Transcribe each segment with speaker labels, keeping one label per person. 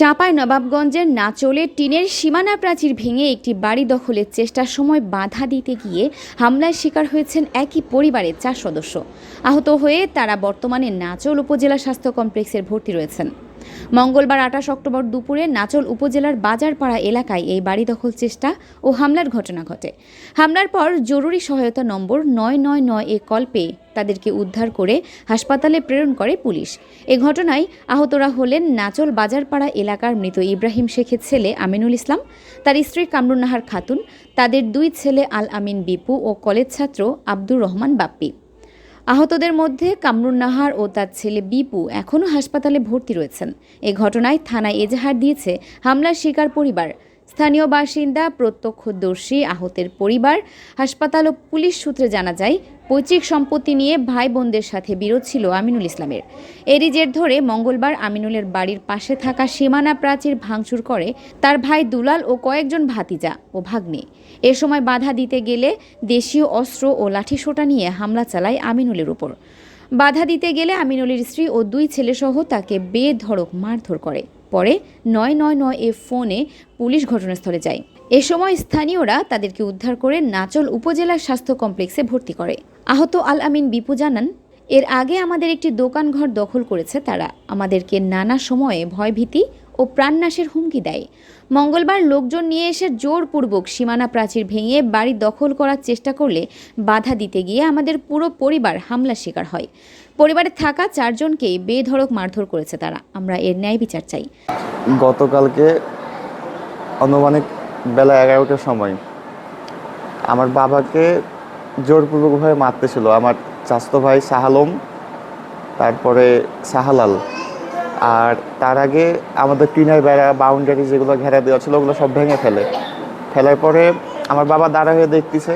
Speaker 1: চাঁপাই নবাবগঞ্জের নাচলে টিনের সীমানা প্রাচীর ভেঙে একটি বাড়ি দখলের চেষ্টার সময় বাধা দিতে গিয়ে হামলার শিকার হয়েছেন একই পরিবারের চার সদস্য। আহত হয়ে তারা বর্তমানে নাচল উপজেলা স্বাস্থ্য কমপ্লেক্সের ভর্তি রয়েছেন। মঙ্গলবার আঠাশ অক্টোবর দুপুরে নাচল উপজেলার বাজারপাড়া এলাকায় এই বাড়ি দখল চেষ্টা ও হামলার ঘটনা ঘটে। হামলার পর জরুরি সহায়তা নম্বর নয় নয় নয় এ কল পেয়ে তাদেরকে উদ্ধার করে হাসপাতালে প্রেরণ করে পুলিশ। এ ঘটনায় আহতরা হলেন নাচল বাজারপাড়া এলাকার মৃত ইব্রাহিম শেখের ছেলে আমিনুল ইসলাম, তার স্ত্রী কামরুন্নাহার খাতুন, তাদের দুই ছেলে আল আমিন বিপু ও কলেজ ছাত্র আব্দুর রহমান বাপ্পি। আহতদের মধ্যে কামরুন নাহার ও তার ছেলে বিপু এখনও হাসপাতালে ভর্তি রয়েছেন। এ ঘটনায় থানায় এজাহার দিয়েছে হামলার শিকার পরিবার। স্থানীয় বাসিন্দা, প্রত্যক্ষদর্শী, আহতের পরিবার, হাসপাতাল ও পুলিশ সূত্রে জানা যায়, পৈতৃক সম্পত্তি নিয়ে ভাই বোনদের সাথে বিরোধ ছিল আমিনুল ইসলামের। এরই জের ধরে মঙ্গলবার আমিনুলের বাড়ির পাশে থাকা সীমানা প্রাচীর ভাঙচুর করে তার ভাই দুলাল ও কয়েকজন ভাতিজা ও ভাগ্নে। এ সময় বাধা দিতে গেলে দেশীয় অস্ত্র ও লাঠিসোঁটা নিয়ে হামলা চালায় আমিনুলের উপর। বাধা দিতে গেলে আমিনুলের স্ত্রী ও দুই ছেলেসহ তাকে বেধড়ক মারধর করে। পরে নয় নয় নয় এ ফোনে পুলিশ ঘটনাস্থলে যায়। এ সময় স্থানীয়রা তাদেরকে উদ্ধার করে নাচল উপজেলা স্বাস্থ্য কমপ্লেক্সে ভর্তি করে। আহত আল আমিন বিপু জানান, এর আগে আমাদের একটি দোকান ঘর দখল করেছে তারা। আমাদেরকে নানা সময়ে ভয়ভীতি ও প্রাণনাশের হুমকি দেয়। মঙ্গলবার লোকজন নিয়ে এসে জোরপূর্বক সীমানা প্রাচীর ভেঙে বাড়ি দখল করার চেষ্টা করলে বাধা দিতে গিয়ে আমাদের পুরো পরিবার হামলার শিকার হয়। পরিবারে থাকা চারজনকেই বেধড়ক মারধর করেছে তারা। আমরা এর ন্যায় বিচার চাই।
Speaker 2: গতকালকে আনুমানিক বেলা এগারোটার সময় আমার বাবাকে জোরপূর্বকভাবে মারতেছিল। আমার চাস্তো ভাই সাহালম তারপরে সাহালাল আর তার আগে আমাদের টিনের বেড়া বাউন্ডারি যেগুলো ঘেরা দেওয়া ছিল, ওগুলো সব ভেঙে ফেলে। ফেলার পরে আমার বাবা দাঁড়া হয়ে দেখতেছে।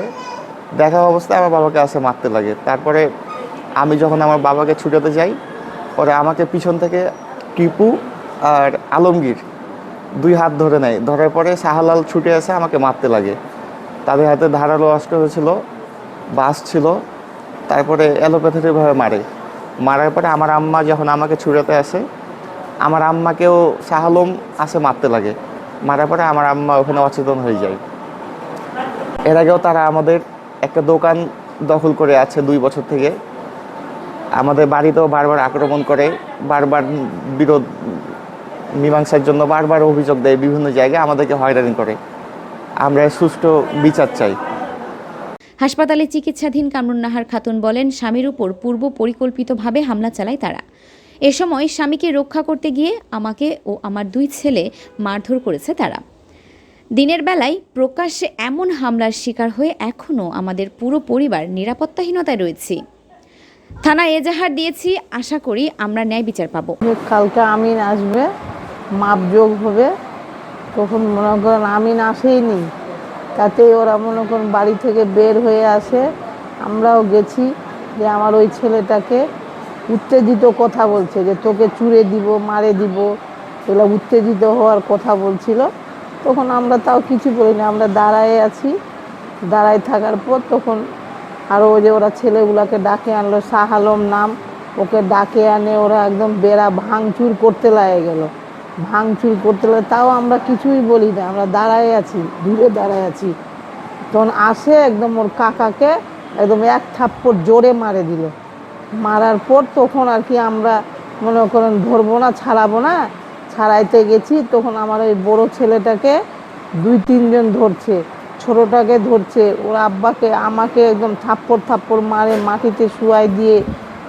Speaker 2: দেখা অবস্থায় আমার বাবাকে আসে মারতে লাগে। তারপরে আমি যখন আমার বাবাকে ছুটাতে যাই, পরে আমাকে পিছন থেকে টিপু আর আলমগীর দুই হাত ধরে নেয়। ধরার পরে শাহলাল ছুটে এসে আমাকে মারতে লাগে। তাদের হাতে ধারালো অস্ত্র হয়েছিল, বাস ছিল, তারপরে অ্যালোপ্যাথিকভাবে মারে। মারার পরে আমার আম্মা যখন আমাকে ছুটাতে আসে আমার আম্মাকেও শাহালম আসে মারতে লাগে। মারার পরে আমার আম্মা ওখানে অচেতন হয়ে যায়। এর আগেও তারা আমাদের একটা দোকান দখল করে আছে দুই বছর থেকে। আমাদের বাড়িতেও বারবার আক্রমণ করে, বারবার বিরোধ, মীমাংসার জন্য বারবার অভিযোগ দেয় বিভিন্ন জায়গায়, আমাদেরকে হয়রানি করে। আমরা সুষ্ঠু বিচার চাই।
Speaker 1: হাসপাতালে চিকিৎসাধীন কামরুন্নাহার খাতুন বলেন, স্বামীর উপর পূর্ব পরিকল্পিতভাবে হামলা চালায় তারা। এ সময় স্বামীকে রক্ষা করতে গিয়ে আমাকে ও আমার দুই ছেলে মারধর করেছে তারা। দিনের বেলায় প্রকাশ্যে এমন হামলার শিকার হয়ে এখনও আমাদের পুরো পরিবার নিরাপত্তাহীনতায় রয়েছি। থানা এজাহার দিয়েছি, আশা করি আমরা ন্যায় বিচার পাবো।
Speaker 3: কালকে আমিন আসবে মাপযোগ হবে, তখন মনে করেন আমিন আসেইনি। তাতে ওরা মনে করেন বাড়ি থেকে বের হয়ে আসে। আমরাও গেছি যে আমার ওই ছেলেটাকে উত্তেজিত কথা বলছে যে তোকে চুরে দিব, মারে দিব, এগুলো উত্তেজিত হওয়ার কথা বলছিল। তখন আমরা তাও কিছু বলিনি, আমরা দাঁড়ায় আছি। দাঁড়ায় থাকার পর তখন আরও যে ওরা ছেলেগুলাকে ডাকে আনলো, শাহ আলম নাম, ওকে ডাকে আনে, ওরা একদম বেড়া ভাঙচুর করতে লাগে গেল। ভাঙচুর করতে লাগে, তাও আমরা কিছুই বলি না, আমরা দাঁড়ায় আছি, দূরে দাঁড়ায় আছি। তখন আসে একদম ওর কাকাকে, একদম এক থাপ্পড় জোরে মারে দিল। মারার পর তখন আর কি আমরা মনে করেন ধরবো না, ছাড়াবো না। ছাড়াইতে গেছি, তখন আমার ওই বড় ছেলেটাকে দুই, তিনজন ধরছে, ছোটোটাকে ধরছে। ওর আব্বাকে, আমাকে একদম থাপ্পড় থাপ্পড় মারে, মাটিতে শুয়াই দিয়ে,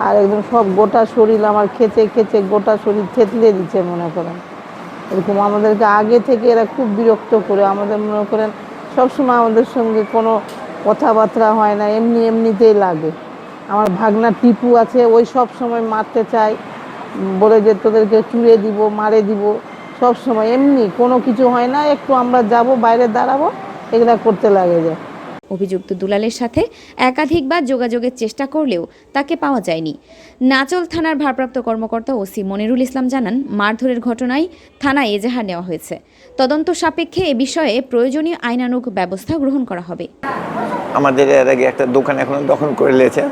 Speaker 3: আর একদম সব গোটা শরীর আমার খেতে খেতে গোটা শরীর থেতলে দিচ্ছে মনে করেন। এরকম আমাদেরকে আগে থেকে এরা খুব বিরক্ত করে, আমাদের মনে করেন সবসময় আমাদের সঙ্গে কোনো কথাবার্তা হয় না, এমনি এমনিতেই লাগে। আমার ভাগনা টিপু আছে ওই সব সময় মারতে চায়। বলে যে তোদেরকে চুড়ে দিব মারে দিব সব সময়। এমনি কোনো কিছু হয় না একটু আমরা যাব বাইরে দাঁড়াবো এগুলা করতে লাগে যায়
Speaker 1: অভিযুক্ত দুলালের সাথে একাধিকবার যোগাযোগের চেষ্টা করলেও তাকে পাওয়া যায়নি। নাচল থানার ভারপ্রাপ্ত কর্মকর্তা ওসি মনিরুল ইসলাম জানান মারধরের ঘটনায় থানায় এজাহার নেওয়া হয়েছে। তদন্ত সাপেক্ষে এ বিষয়ে প্রয়োজনীয় আইনানুগ ব্যবস্থা গ্রহণ করা হবে।
Speaker 4: আমাদের এর আগে একটা দোকান এখন দখল করে নিয়েছে।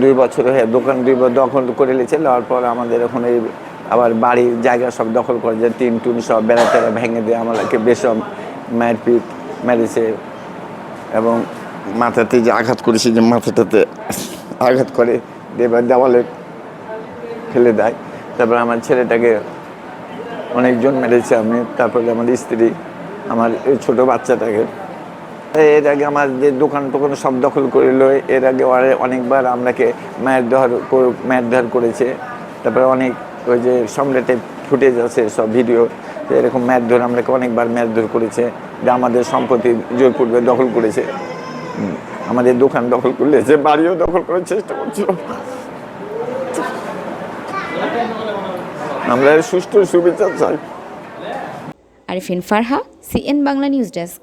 Speaker 4: দুই বছর হয়ে দোকান দুই দখল করে নিয়েছে, নেওয়ার পর আমাদের এই আবার বাড়ির জায়গা সব দখল করে যে টিন টুন সব বেড়া টেরা ভেঙে দিয়ে আমাকে বেসম মারপিট মেরেছে এবং মাথাতে যে আঘাত করেছে, যে মাথাটাতে আঘাত করে দেবার দেওয়ালে ফেলে দেয়। তারপর আমার ছেলেটাকে অনেকজন মেরেছে, আমি, তারপরে আমার স্ত্রী, আমার ছোট বাচ্চাটাকে এর আগে আমার যে দোকান টোকান সব দখল করে লয় এর আগে অনেকবার আমরাকে মায়ের দেওয়ার করেছে। তারপরে অনেক ওই যে সম্রাটে ফুটেজ আছে, সব ভিডিও। এরকম ম্যাচ ধরে আমরাকে অনেকবার ম্যাচ ধর করেছে। যে আমাদের সম্পত্তি জোরপূর্বে দখল করেছে। আমাদের দোকান দখল করলেছে বাড়িও দখল করার চেষ্টা করছিল। আমরা সুষ্ঠু সুবিচার চাই।
Speaker 1: Arifin Farha, CN Bangla news desk.